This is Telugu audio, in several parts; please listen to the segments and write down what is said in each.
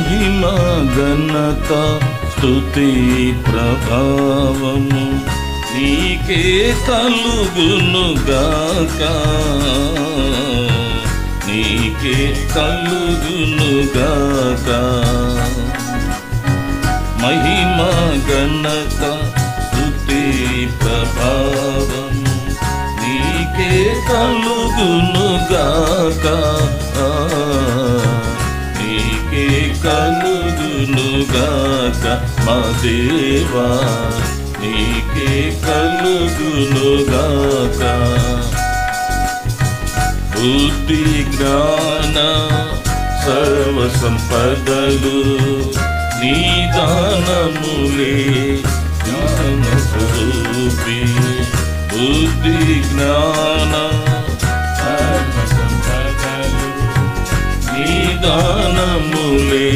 మహిమ ఘనత స్తుతి ప్రభావము. నీకే కలుగును గాక. నీకే కలుగును గాక. మహిమ గణత స్తుతి ప్రభావము. నీకే కలుగును కలుగునుగాక మా దేవా నీకే కలుగునుగాక. బుద్ధి జ్ఞాన సర్వ సంపదలు నీదానములే జ్ఞాన స్వరూపి బుద్ధి జ్ఞాన సర్వ సంపదలు నీదానములే జ్ఞాన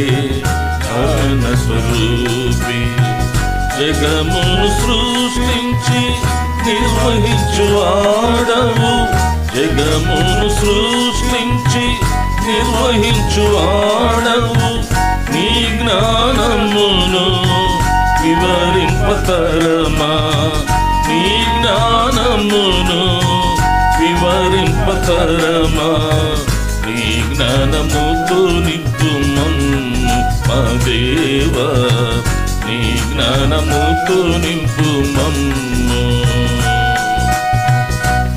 జగమును సృష్టించి నిర్వహించువాడవు. జగమును సృష్టించి నిర్వహించువాడవు. నీ జ్ఞానమును వివరింపతరమా? నీ జ్ఞానమును వివరింపతరమా? నీ జ్ఞానముతో నిప్పు మమ్ము మా దేవా. నీ జ్ఞానముతో నింపు మమ్ము.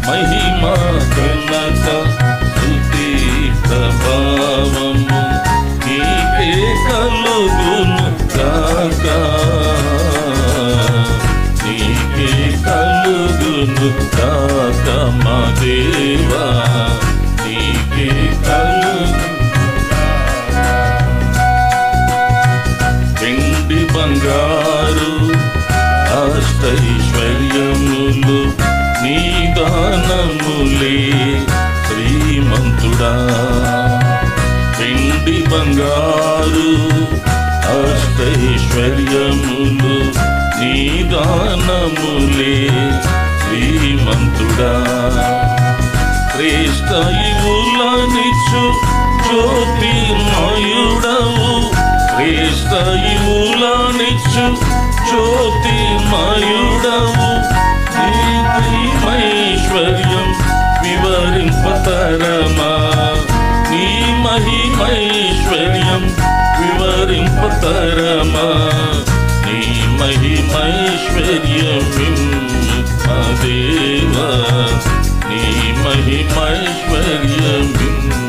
మహిమా ఘనత స్థుతి ప్రభావము. నీకే కలుగును కాక నీకే కలుగును కాక మా దేవా. అష్టైశ్వర్యములు నీ దానములే శ్రీమంతుడా. వెండి బంగారు అష్టైశ్వర్యములు నీ దానములే శ్రీమంతుడా. శ్రేష్ట ఇవులనిచ్చు జ్యోతిర్మయుడవు శ్రేష్టయు ఇవులనిచ్చు జ్యోతిర్మయుడవు మహిమైశ్వర్యం వివరింపతరమా? నీ మహిమైశ్వర్యం వివరింపతరమా? నీ మహిమైశ్వర్యం విమ్ము దేవా నీ మహిమైశ్వర్యం విమ్ము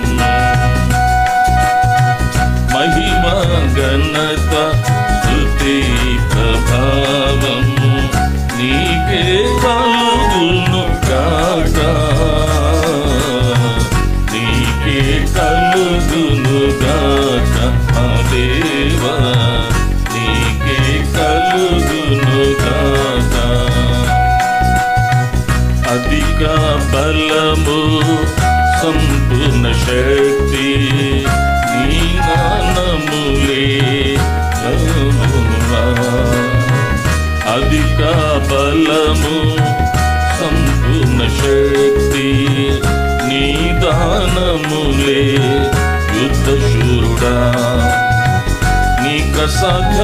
మహిమ ఘనత బలము సంపూర్ణ శక్తి నీ నానములే అధిక బలము సంపూర్ణ శక్తి నీ దానములే యుద్ధ శూరుడా కసాగు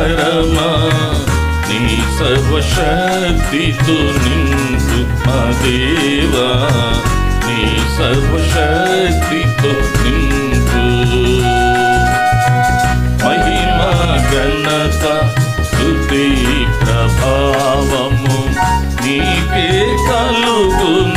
వివరింపతరమా నీ సర్వశక్తితో నింపు మా దేవా. నీ సర్వశక్తితో నింపు మహిమా గణత స్థుతి ప్రభావము నీకే కలుగును.